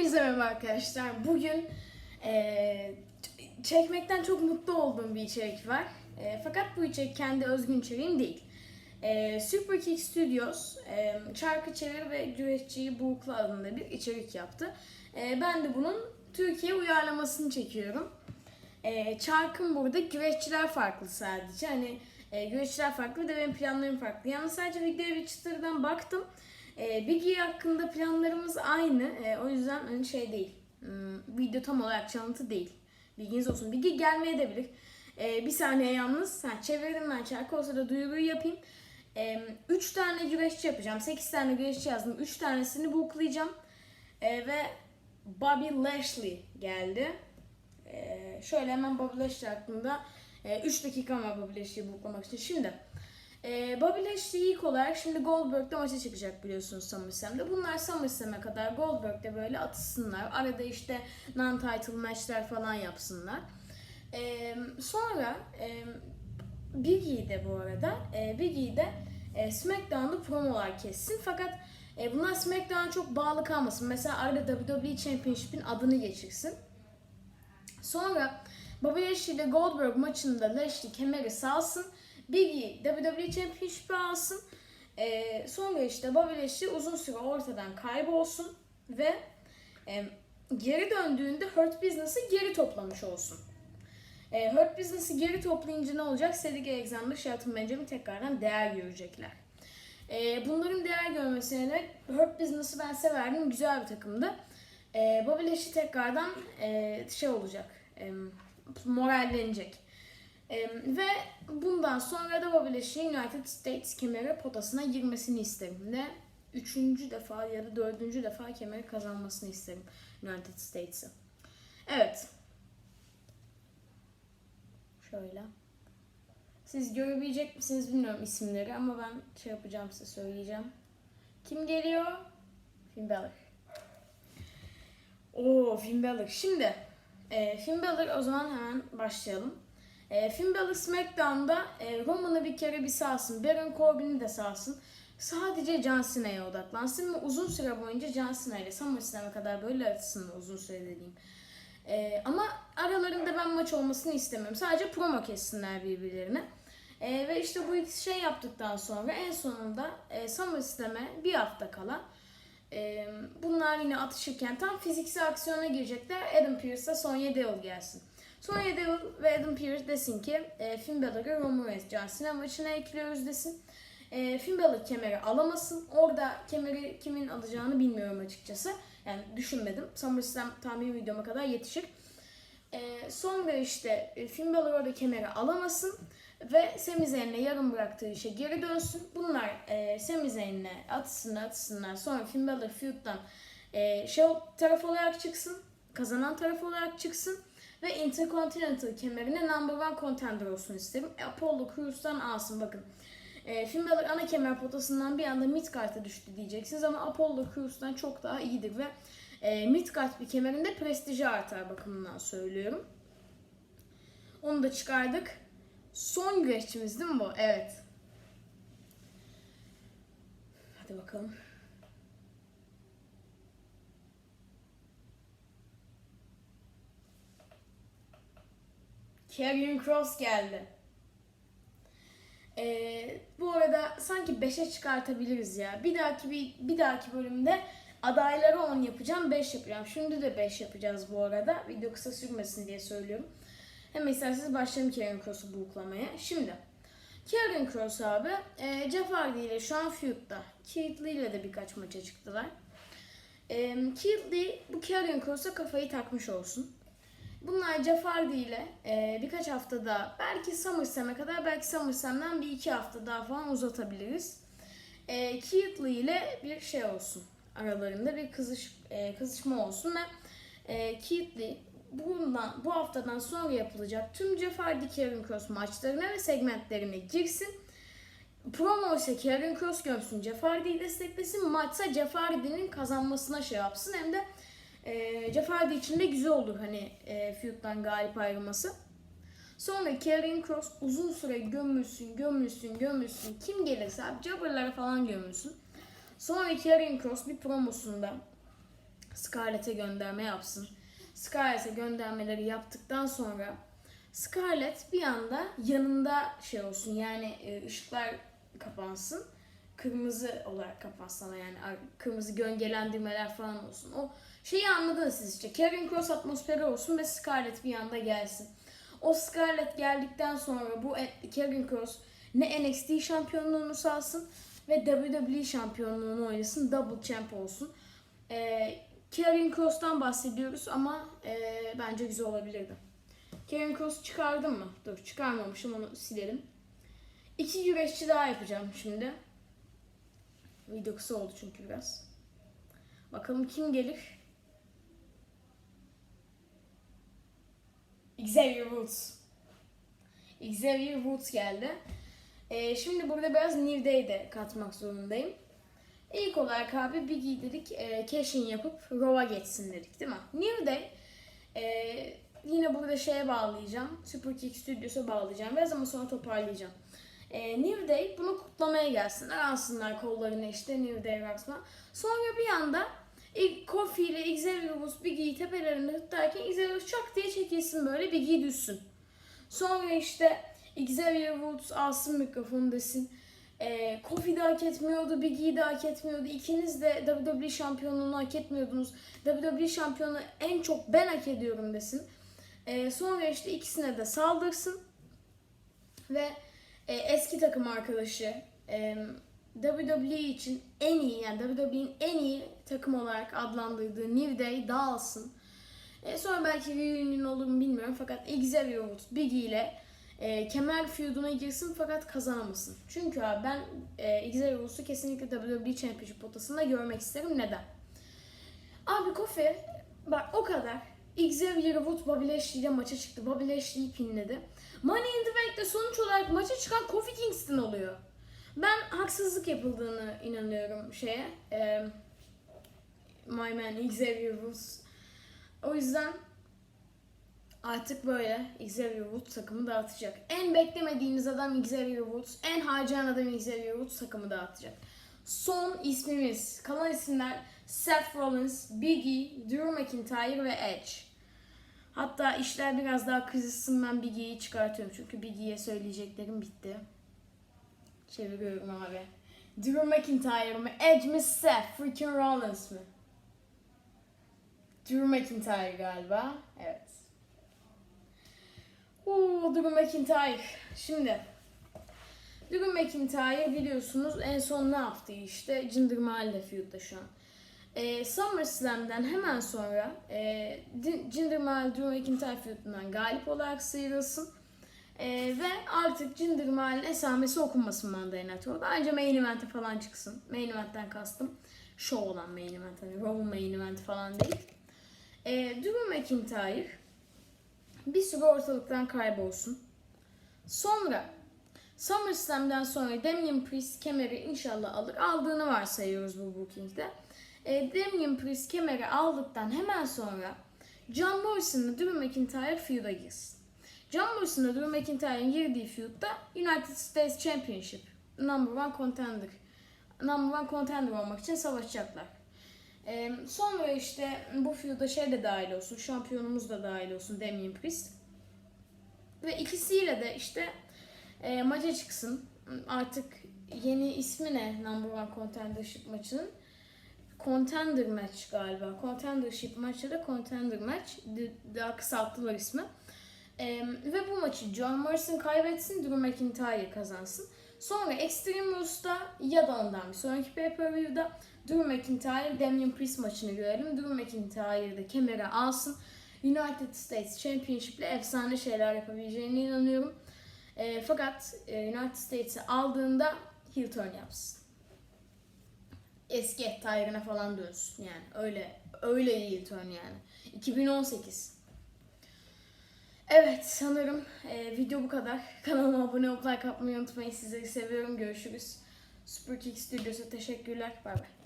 Hepinize merhaba arkadaşlar. Bugün eee, çekmekten çok mutlu olduğum bir içerik var. Eee, fakat bu içerik kendi özgün içeriğim değil. Eee Super Kick Studios eee, çarkı çevir ve güreşçiyi bulukla adında bir içerik yaptı. Eee, ben de bunun Türkiye uyarlamasını çekiyorum. Eee çarkın burada güreşçiler farklı sadece. Hani e, güreşçiler farklı bir de benim planlarım farklı. Yani sadece videoya bir çıtırdan baktım. E, Biggie hakkında planlarımız aynı. E, o yüzden hani şey değil. Hmm, video tam olarak çalıntı değil. Bilginiz olsun. Biggie gelmeye de bilir. E, bir saniye yalnız. Ha, çevirdim ben çarkı. O sırada duyuruyu yapayım. 3 tane güreşçi yapacağım. 8 tane güreşçi yazdım. 3 tanesini booklayacağım. E, ve Bobby Lashley geldi. E, şöyle hemen Bobby Lashley hakkında 3 dakika var Bobby Lashley'i booklamak için. Şimdi e, Bobby Lashley ilk olarak şimdi Goldberg'de maça çıkacak biliyorsunuz SummerSlam'da. Bunlar SummerSlam'e kadar Goldberg'de böyle atışsınlar. Arada işte non-title matchler falan yapsınlar. E, sonra e, Big de bu arada e, Big de e, SmackDown'da promolar kessin. Fakat e, bunlar SmackDown'a çok bağlı kalmasın. Mesela arada WWE Championship'in adını geçirsin. Sonra Bobby Lashley ile Goldberg maçında Lashley kemeri salsın. Biggie WWE Championship'i alsın. Ee, sonra işte Bobby uzun süre ortadan kaybolsun ve e, geri döndüğünde Hurt Business'ı geri toplamış olsun. E, Hurt Business'ı geri toplayınca ne olacak? Cedric Alexander, Shelton Benjamin tekrardan değer görecekler. E, bunların değer görmesine de Hurt Business'ı ben severdim. Güzel bir takımdı. E, Bobby Lashley tekrardan e, şey olacak. E, morallenecek. Ve bundan sonra da Lashley'in United States kemeri potasına girmesini isterim. Ve üçüncü defa ya da dördüncü defa kemeri kazanmasını isterim United States'i. Evet. Şöyle. Siz görebilecek misiniz bilmiyorum isimleri ama ben şey yapacağım size söyleyeceğim. Kim geliyor? Finn Balor. Oo Finn Balor. Şimdi e, Finn Balor o zaman hemen başlayalım. E, Finn Balor SmackDown'da e, Roman'ı bir kere bir sağsın. Baron Corbin'i de sağsın. Sadece John Cena'ya odaklansın ve uzun süre boyunca John Cena ile SummerSlam'a kadar böyle arasın uzun süre dediğim. E, ama aralarında ben maç olmasını istemiyorum. Sadece promo kessinler birbirlerine. E, ve işte bu ikisi şey yaptıktan sonra en sonunda e, SummerSlam'e bir hafta kala e, bunlar yine atışırken tam fiziksel aksiyona girecekler. Adam Pearce'la Sonya Deville gelsin. Sonya Deville ve Adam Pearce desin ki e, Finn Balor'ı Roman Reigns John Cena maçına ekliyoruz desin. E, Finn Balor kemeri alamasın. Orada kemeri kimin alacağını bilmiyorum açıkçası. Yani düşünmedim. SummerSlam tahmin videoma kadar yetişir. E, sonra işte e, Finn Balor orada kemeri alamasın ve Sami Zayn'le yarım bıraktığı işe geri dönsün. Bunlar e, Sami Zayn'le atısınlar atısınlar. Sonra Finn Balor feud'dan e, şey taraf olarak çıksın. Kazanan taraf olarak çıksın. Ve Intercontinental kemerine number one contender olsun isterim. Apollo Crews'tan alsın bakın. E, Finn Balor ana kemer potasından bir anda Midcard'a düştü diyeceksiniz ama Apollo Crews'tan çok daha iyidir ve e, Midcard bir kemerinde prestiji artar bakımından söylüyorum. Onu da çıkardık. Son güreşçimiz değil mi bu? Evet. Hadi bakalım. Karrion Cross geldi. Ee, bu arada sanki 5'e çıkartabiliriz ya. Bir dahaki bir, bir dahaki bölümde adayları 10 yapacağım, 5 yapacağım. Şimdi de 5 yapacağız bu arada. Video kısa sürmesin diye söylüyorum. Hemen isterseniz başlayalım Karrion Cross'u buluklamaya. Şimdi Karrion Cross abi e, Jeff Hardy ile şu an feud'da. Keith Lee ile de birkaç maça çıktılar. E, Keith Lee bu Karrion Cross'a kafayı takmış olsun. Bunlar Jeff Hardy ile e, birkaç haftada belki SummerSlam'e kadar belki SummerSlam'dan bir iki hafta daha falan uzatabiliriz. E, Keith Lee ile bir şey olsun. Aralarında bir kızış, e, kızışma olsun ve e, Keith Lee bundan, bu haftadan sonra yapılacak tüm Jeff Hardy Karrion Cross maçlarına ve segmentlerine girsin. Promo ise Karrion Cross gömsün, Jeff Hardy'yi desteklesin. Maçsa Jeff Hardy'nin kazanmasına şey yapsın. Hem de e, Jeff Hardy için de güzel olur hani e, feud'dan galip ayrılması. Sonra Karrion Cross uzun süre gömülsün, gömülsün, gömülsün. Kim gelirse abi Jobber'lara falan gömülsün. Sonra Karrion Cross bir promosunda Scarlett'e gönderme yapsın. Scarlett'e göndermeleri yaptıktan sonra Scarlett bir anda yanında şey olsun yani e, ışıklar kapansın. Kırmızı olarak kapansın ama yani kırmızı gölgelendirmeler falan olsun. O şeyi anladınız siz işte. Karen Cross atmosferi olsun ve Scarlett bir anda gelsin. O Scarlett geldikten sonra bu Karen Cross ne NXT şampiyonluğunu salsın ve WWE şampiyonluğunu oynasın. Double champ olsun. Ee, Karen Cross'tan bahsediyoruz ama e, bence güzel olabilirdi. Karen Cross çıkardım mı? Dur çıkarmamışım onu silelim. İki güreşçi daha yapacağım şimdi. Video kısa oldu çünkü biraz. Bakalım kim gelir? Xavier Woods. Xavier Woods geldi. Ee, şimdi burada biraz New Day de katmak zorundayım. İlk olarak abi Big E dedik e, cash-in yapıp Raw'a geçsin dedik değil mi? New Day e, yine burada şeye bağlayacağım. Super Kick Studios'a bağlayacağım. Biraz ama sonra toparlayacağım. E, New Day bunu kutlamaya gelsinler. Alsınlar kollarını işte New Day Rocks'ma. Sonra bir anda ilk Kofi ile Xavier Woods Big E'yi tepelerinde tutarken Xavier çak diye çekilsin böyle Big E düşsün. Sonra işte Xavier Woods alsın mikrofonu desin. E, Kofi de hak etmiyordu, Big E de hak etmiyordu. İkiniz de WWE şampiyonluğunu hak etmiyordunuz. WWE şampiyonu en çok ben hak ediyorum desin. E, sonra işte ikisine de saldırsın. Ve e, eski takım arkadaşı e, WWE için en iyi yani WWE'nin en iyi takım olarak adlandırdığı New Day dağılsın. E, sonra belki reunion olur mu bilmiyorum fakat Xavier Woods Big E ile e, kemer feuduna girsin fakat kazanamasın. Çünkü abi ben e, Xavier Woods'u kesinlikle WWE Championship potasında görmek isterim. Neden? Abi Kofi bak o kadar Xavier Woods Bobby Lashley ile maça çıktı. Bobby Lashley'i pinledi. Money in the Bank'te sonuç olarak maça çıkan Kofi Kingston oluyor. Ben haksızlık yapıldığını inanıyorum şeye. E, my man Xavier Woods. O yüzden artık böyle Xavier Woods takımı dağıtacak. En beklemediğiniz adam Xavier Woods. En harcayan adam Xavier Woods takımı dağıtacak. Son ismimiz. Kalan isimler Seth Rollins, Big E, Drew McIntyre ve Edge. Hatta işler biraz daha kızışsın ben Big E'yi çıkartıyorum. Çünkü Big E'ye söyleyeceklerim bitti. Çeviriyorum abi. Drew McIntyre mı? Edge mi? Seth freaking Rollins mi? Drew McIntyre galiba. Evet. Oo, Drew McIntyre. Şimdi Drew McIntyre biliyorsunuz en son ne yaptı işte Jinder Mahal feud'da şu an. Ee, SummerSlam'den hemen sonra e, Jinder Mahal Drew McIntyre galip olarak sıyrılsın. Ee, ve artık Jinder Mahal'in esamesi okunmasın Monday Night Raw'da. Ayrıca main event'e falan çıksın. Main event'ten kastım show olan main event. Hani Raw'un main event falan değil. Ee, Drew McIntyre bir süre ortalıktan kaybolsun. Sonra SummerSlam'den sonra Damian Priest kemeri inşallah alır. Aldığını varsayıyoruz bu bookingde. E, Damian Priest kemeri aldıktan hemen sonra John Morrison'la Drew McIntyre feud'a girsin. John Morrison'la Drew McIntyre'ın girdiği feud'da United States Championship number one contender number one contender olmak için savaşacaklar. Ee, sonra işte bu feud'a şey de dahil olsun, şampiyonumuz da dahil olsun Damian Priest. Ve ikisiyle de işte e, maça çıksın. Artık yeni ismi ne Number One Contendership maçının? Contender Match galiba. Contendership maçı da Contender Match. Daha kısalttılar ismi. Ee, ve bu maçı John Morrison kaybetsin, Drew McIntyre kazansın. Sonra Extreme Rule'da ya da ondan bir sonraki pay-per-view'da Drew McIntyre Damian Priest maçını görelim. Drew McIntyre de kemeri alsın. United States Championship'le efsane şeyler yapabileceğine inanıyorum. Ee, fakat e, United States'i aldığında heel turn yapsın. Eski Tyre'ına falan dönsün yani. Öyle öyle heel turn yani. 2018. Evet sanırım e, video bu kadar. Kanalıma abone olup like atmayı unutmayın. Sizleri seviyorum. Görüşürüz. Super Kick Studios'a teşekkürler. Bay bay.